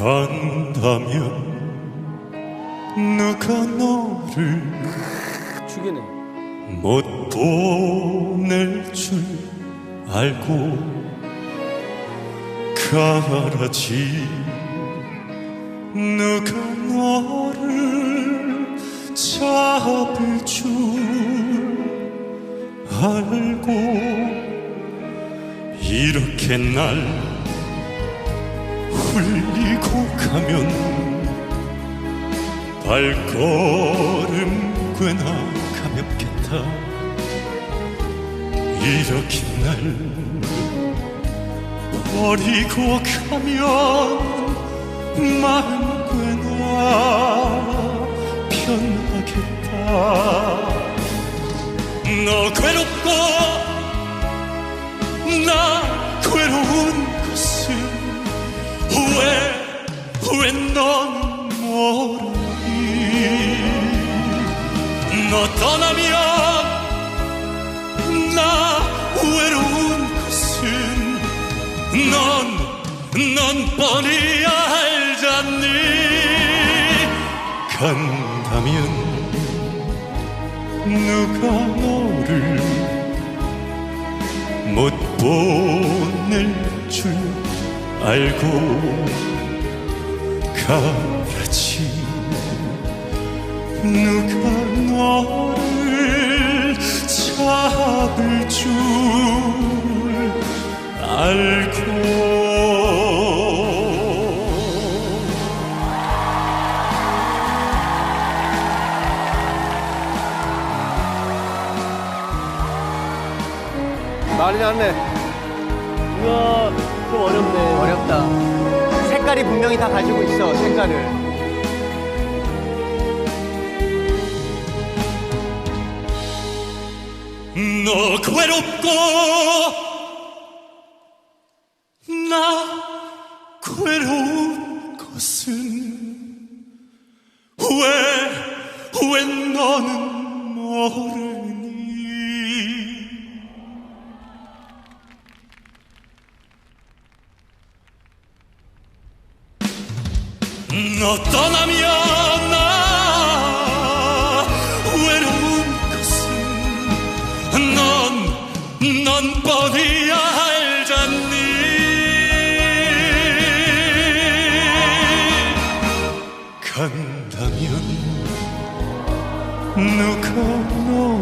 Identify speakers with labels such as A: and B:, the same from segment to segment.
A: 간다면 누가 너를
B: 죽이네.
A: 못 보낼 줄 알고 가라지? 누가 너를 잡을 줄 알고 이렇게 날 흘리고 가면 발걸음 꽤나 가볍겠다. 이렇게 날 버리고 가면 마음 꽤나 편하겠다. 너 괴롭고 나 간다면 누가 너를 못 보낼 줄 알고 가라지? 누가 너를 잡을 줄 알고
B: 말이 났네. 이거 좀 어렵네.
C: 어렵다. 색깔이 분명히 다 가지고 있어, 색깔을.
A: 너 괴롭고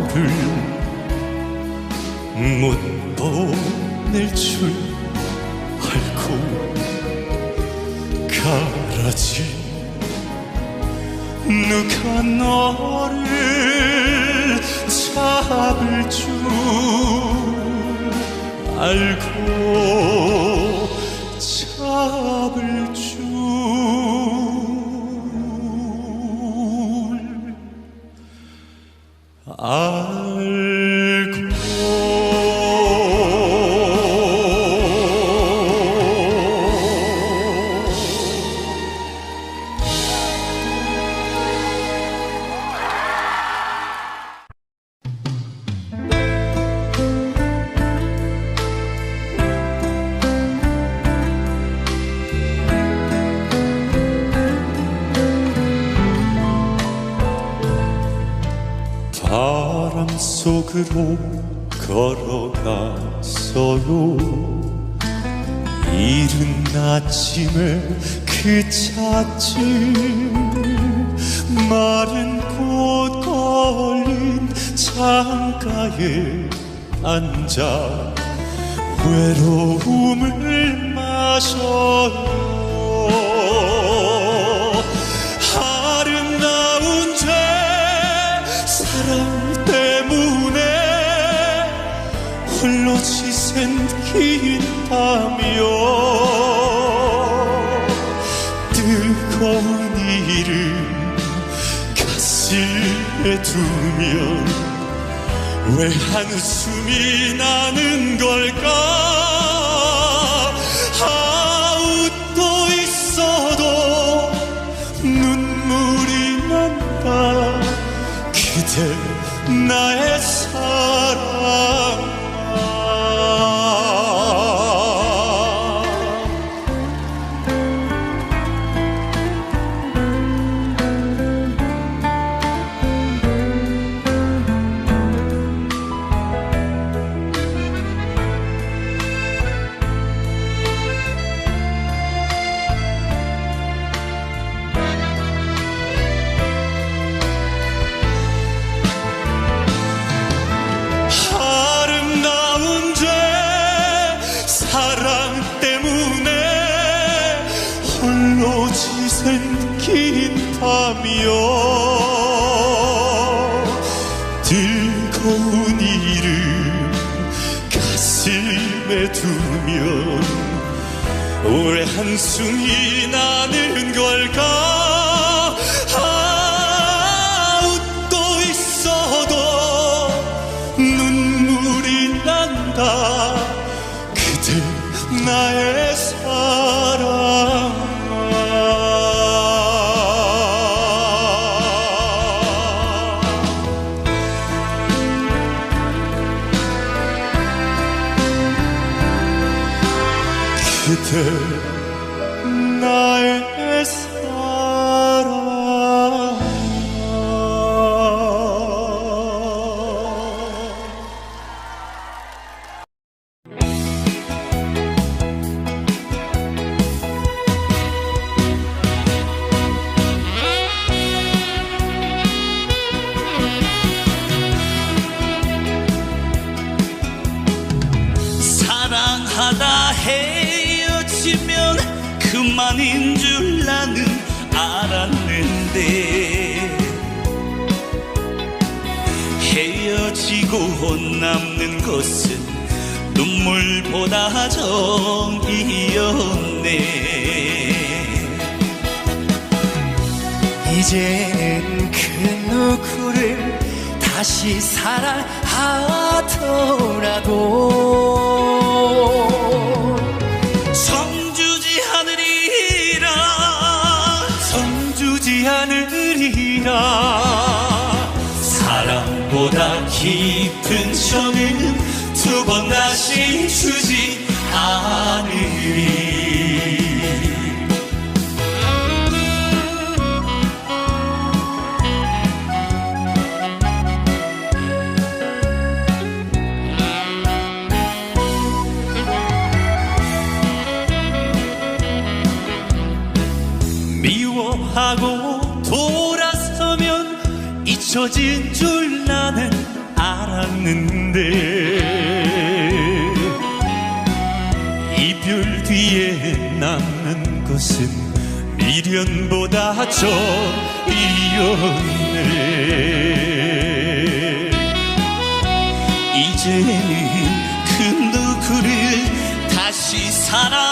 A: 너를 못 보낼 줄 알고 가라지. 누가 너를 잡을 줄 알고 잡을 바람 속으로 걸어갔어요. 이른 아침에 그 찻집 마른 꽃 걸린 창가에 앉아 외로움을 지생긴다며 뜨거운 이름 가슴에 두면 왜 한숨이 나는 걸까? 아우 웃고 있어도 눈물이 난다. 그대 나의 한숨이 나는 걸까
D: 하다 헤어지면 그만인 줄 나는 알았는데 헤어지고 남는 것은 눈물보다 정이었네.
C: 이제는 그 누구를 다시 사랑하더라도
A: 것은 미련보다 정이었네.
D: 이제는 그 누구를 다시 사랑하더라도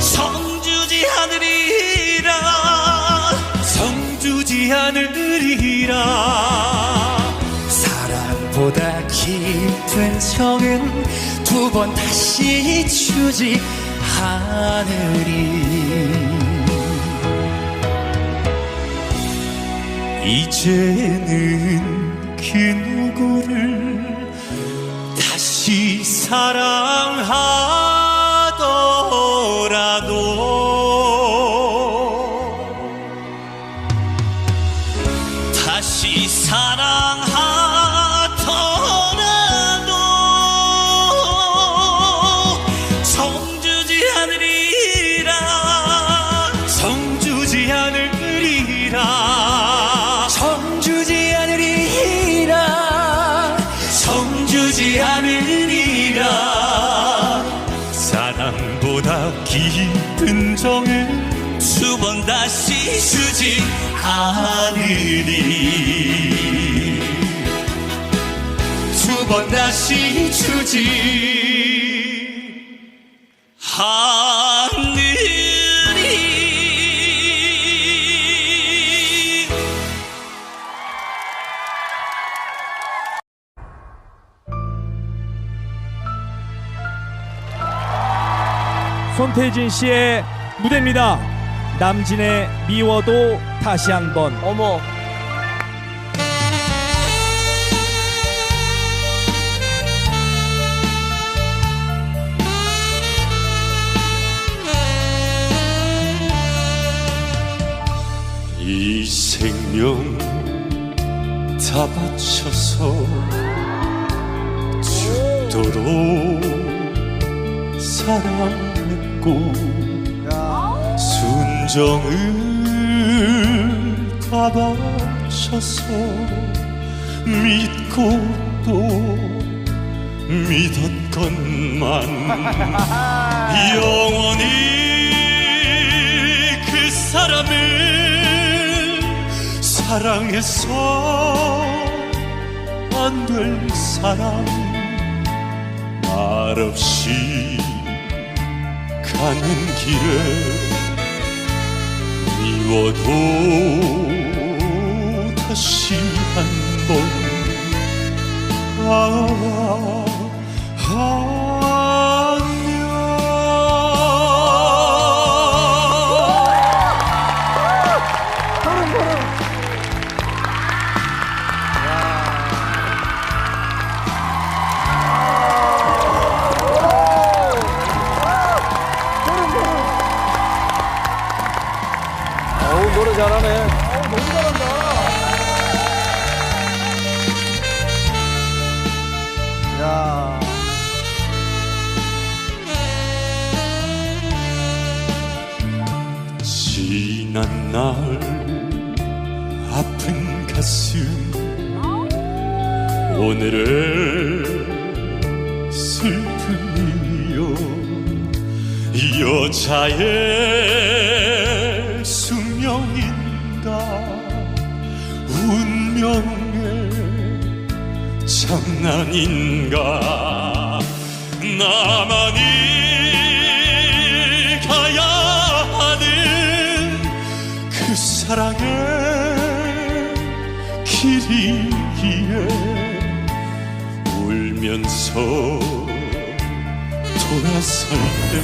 D: 성주지 하늘이라
A: 성주지 않으리라.
C: 사랑보다 깊은 정은 두 번 다시 주지 않으리
A: 이제는 그 누구를 다시 사랑하
D: 번 다시 주지. 하늘이
E: 손태진 씨의 무대입니다. 남진의 미워도 다시 한번.
B: 어머.
A: 다 바쳐서 죽도록 사랑했고 순정을 다 바쳐서 믿고 또 믿었건만. 영원히 그 사람을 사랑해서 안 될 사람 말없이 가는 길에 미워도 다시 한번. 아, 안녕 지난 날 아픈 가슴 오늘의 슬픔이요. 여자의 숙명인가? 운명의 장난인가? 나만 사랑의 길이기에 울면서 돌아설 때